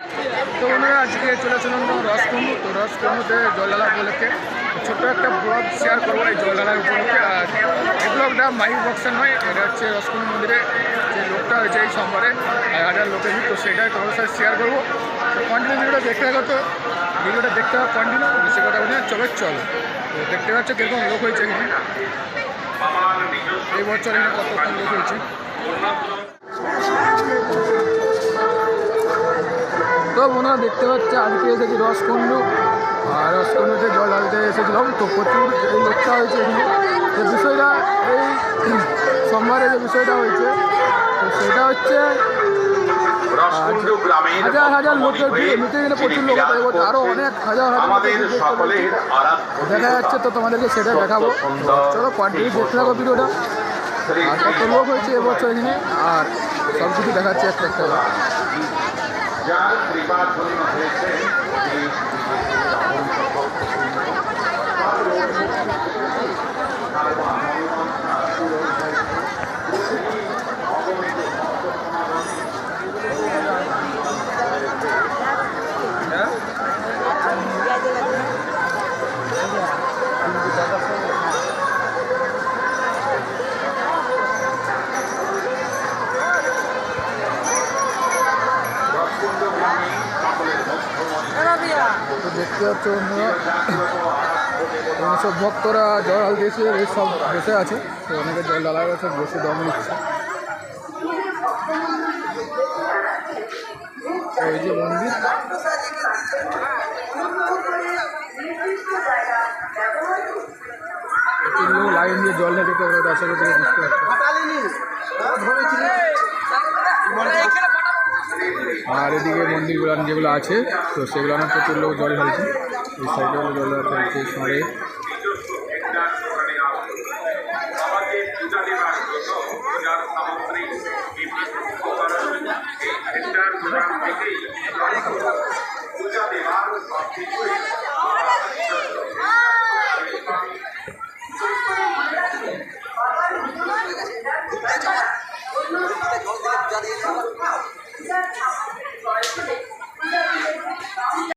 তো বন্ধুরা, আজকে চলেছিল রসকুণ্ডু তো রসকুণ্ডুতে জল উপলক্ষে ছোট্ট একটা ব্লগ শেয়ার করব এই জল ঢালার উপলক্ষে। আর এই ব্লগটা মাইক বক্সের নয়, এটা হচ্ছে রসকুণ্ডু মন্দিরে যে লোকটা হয়েছে এই সোমবারে হাজার লোকের তো সেটাই তোমাদের সাথে শেয়ার করব। তো কন্টিনিউ ভিডিওটা দেখতে থাকো তো, ভিডিওটা দেখতে হবে কন্টিনিউ সে কথা বলে চলো চলো। তো দেখতে পাচ্ছ কীরকম লোক হয়েছে এখানে। এই বছর এখানে কতক্ষণ লোক হয়েছে? বন্ধুরা দেখতে পাচ্ছে। আজকে এসেছি রসকুণ্ডু। আর রসকুণ্ডুতে জল ঢালতে এসেছিলাম তো প্রচুর এই লোকটা হয়েছে এখানে। যে বিষয়টা এই সোমবারে যে বিষয়টা হয়েছে তো সেটা হচ্ছে হাজার হাজার লোকের ভিড় এমনিতে গেলে প্রচুর লোক আরও অনেক হাজার হাজার দেখা যাচ্ছে তো তোমাদেরকে সেটা দেখাবো। চলো কন্টিনিউ দেখতে থাকো ভিডিওটা। আর কত লোক হয়েছে এবছর এখানে? আর সব কিছু দেখাচ্ছে একটা একটা Jar, privat, volino 13, দেখতে পাচ্ছ বন্ধুরা সব ভক্তরা জল ঢালতে এসে বেশ সব বসে আছে তো অনেকে জল ঢালা গেছে বসে দম নিচ্ছে এই যে মন্দির লাইন দিয়ে জল ঢালতে তো ওরা বুঝতে পারছে আর এদিকে মন্দিরগুলো যেগুলো আছে, তো সেগুলো আমার প্রচুর লোক জল ঢালছে। এই সাইডেও জল ঢালছে সরে সামগ্রী